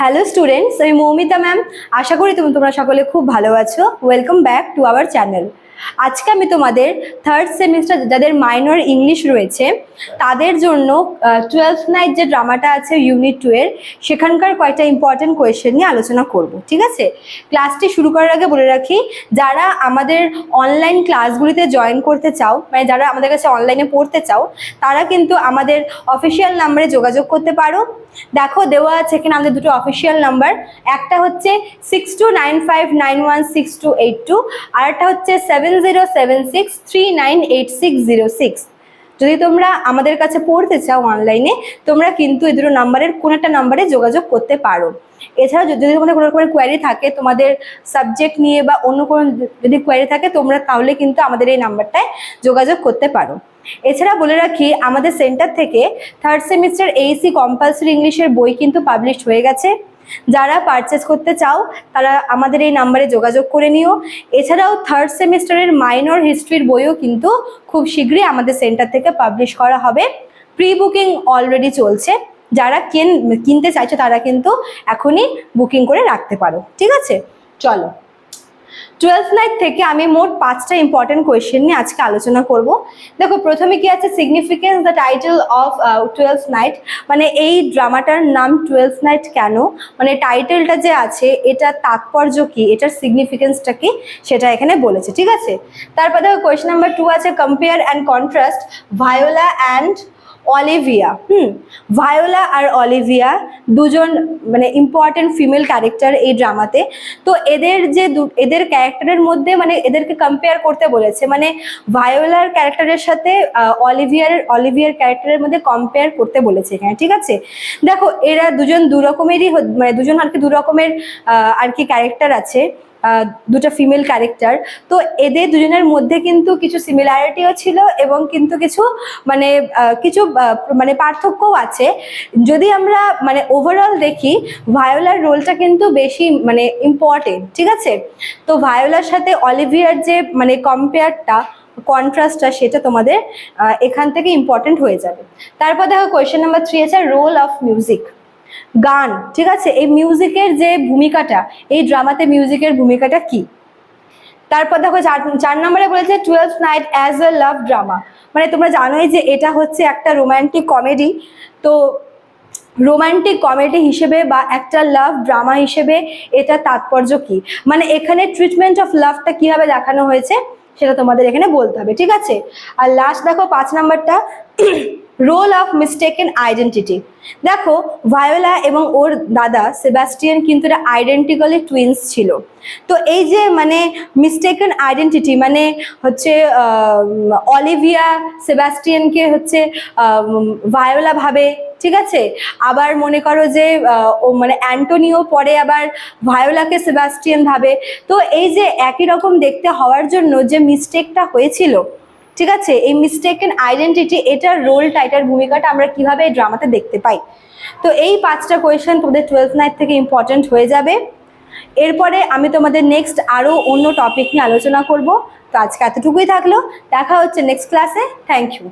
Hello students আমি Moumita ma'am আশা করি তুমি তোমরা সকলে খুব ভালো আছো। Welcome back to our channel আজকে আমি তোমাদের থার্ড সেমিস্টার যাদের মাইনর ইংলিশ রয়েছে, তাদের জন্য টুয়েলথ নাইট যে ড্রামাটা আছে ইউনিট টু এর, সেখানকার কয়েকটা ইম্পর্টেন্ট কোয়েশ্চেন নিয়ে আলোচনা করব, ঠিক আছে? ক্লাসটি শুরু করার আগে বলে রাখি, যারা আমাদের অনলাইন ক্লাসগুলিতে জয়েন করতে চাও মানে যারা আমাদের কাছে অনলাইনে পড়তে চাও, তারা কিন্তু আমাদের অফিসিয়াল নাম্বারে যোগাযোগ করতে পারো। দেখো দেওয়া আছে এখানে আমাদের দুটো অফিসিয়াল নাম্বার একটা হচ্ছে six two nine five nine one six two eight two আর একটা হচ্ছে seven zero seven six three nine eight six zero six যদি তোমরা আমাদের কাছে পড়তে চাও অনলাইনে তোমরা কিন্তু এই দুটো নাম্বারের কোনো একটা নাম্বারে যোগাযোগ করতে পারো। এছাড়া যদি তোমাদের কোনো রকমের কোয়ারি থাকে, তোমাদের সাবজেক্ট নিয়ে বা অন্য কোনো যদি কোয়ারি থাকে, তোমরা তাহলে কিন্তু আমাদের এই নাম্বারটায় যোগাযোগ করতে পারো। এছাড়া বলে রাখি, আমাদের সেন্টার থেকে থার্ড সেমিস্টার এইসি কম্পালসারি ইংলিশের বই কিন্তু পাবলিশ হয়ে গেছে। যারা পারচেস করতে চাও, তারা আমাদের এই নাম্বারে যোগাযোগ করে নিও। এছাড়াও থার্ড সেমিস্টারের মাইনর হিস্ট্রির বইও কিন্তু খুব শীঘ্রই আমাদের সেন্টার থেকে পাবলিশ করা হবে। প্রি বুকিং অলরেডি চলছে। যারা কেন, কিনতে চাইছো, তারা কিন্তু এখনই বুকিং করে রাখতে পারো। ঠিক আছে? চলো। টুয়েলথ নাইট থেকে আমি মোট পাঁচটা ইম্পর্টেন্ট কোয়েশ্চেন নিয়ে আজকে আলোচনা করব। দেখো, প্রথমে কি আছে? Significance the title of twelve night মানে এই ড্রামাটার নাম টুয়েলভ নাইট কেন? মানে টাইটেলটা যে আছে, এটা তাৎপর্য কি? এটার সিগনিফিকেন্সটা কি? সেটা এখানে বলেছে, ঠিক আছে? তারপর দেখো কোয়েশ্চেন নাম্বার টু আছে compare and contrast Viola and Olivia. Hmm, Viola আর অলিভিয়া দুজন মানে ইম্পর্টেন্ট ফিমেল ক্যারেক্টার এই ড্রামাতে তো এদের যে এদের ক্যারেক্টারের মধ্যে মানে এদেরকে কম্পেয়ার করতে বলেছে। মানে ভায়োলার ক্যারেক্টারের সাথে অলিভিয়ার অলিভিয়ার ক্যারেক্টারের মধ্যে কম্পেয়ার করতে বলেছে এখানে, ঠিক আছে? দেখো, এরা দুজন দু রকমেরই মানে দুজন আর কি দু রকমের আর কি ক্যারেক্টার আছে। দুটো ফিমেল ক্যারেক্টার তো এদের দুজনের মধ্যে কিন্তু কিছু সিমিলারিটিও ছিল এবং কিন্তু কিছু মানে কিছু মানে পার্থক্যও আছে। যদি আমরা মানে ওভারঅল দেখি ভায়োলার রোলটা কিন্তু বেশি মানে ইম্পর্টেন্ট ঠিক আছে? তো ভায়োলার সাথে অলিভিয়ার যে মানে কম্পেয়ারটা কন্ট্রাস্টটা সেটা তোমাদের এখান থেকে ইম্পর্টেন্ট হয়ে যাবে। তারপর দেখো কোয়েশ্চেন নাম্বার থ্রি আছে রোল অফ মিউজিক গান, ঠিক আছে? এই মিউজিকের যে ভূমিকাটা, এই ড্রামাতে মিউজিকের ভূমিকাটা কি? তারপর দেখো চার চার নম্বরে বলেছে twelve night as a love drama মানে তোমরা জানোই যে এটা হচ্ছে একটা রোম্যান্টিক কমেডি তো রোমান্টিক কমেডি হিসেবে বা একটা লাভ ড্রামা হিসেবে এটা তাৎপর্য কি? মানে এখানে ট্রিটমেন্ট অফ লাভটা কীভাবে দেখানো হয়েছে, সেটা তোমাদের এখানে বলতে হবে, ঠিক আছে? আর লাস্ট দেখো পাঁচ নাম্বারটা রোল অফ মিস্টেকেন আইডেন্টিটি। দেখো, ভায়োলা এবং ওর দাদা সেবাস্টিয়ান কিন্তু এটা আইডেন্টিক্যালি টুইন্স ছিল। তো এই যে মানে মিস্টেক মিস্টেকেন আইডেন্টিটি মানে হচ্ছে অলিভিয়া সেবাস্টিয়ানকে হচ্ছে ভায়োলা ভাবে, ঠিক আছে? আবার মনে করো যে ও মানে অ্যান্টোনিও পরে আবার ভায়োলাকে সেবাস্টিয়ান ভাবে। তো এই যে একই রকম দেখতে হওয়ার জন্য যে মিস্টেকটা হয়েছিল ঠিক আছে? এই মিস্টেকেন আইডেন্টিটি এটার রোলটা এটার ভূমিকাটা আমরা কীভাবে এই ড্রামাতে দেখতে পাই? তো এই পাঁচটা কোয়েশ্চেন তোমাদের টুয়েলথ নাইট থেকে ইম্পর্টেন্ট হয়ে যাবে। এরপরে আমি তোমাদের নেক্সট আরও অন্য টপিক নিয়ে আলোচনা করব। তো আজকে এতটুকুই থাকল। দেখা হচ্ছে নেক্সট ক্লাসে থ্যাংক ইউ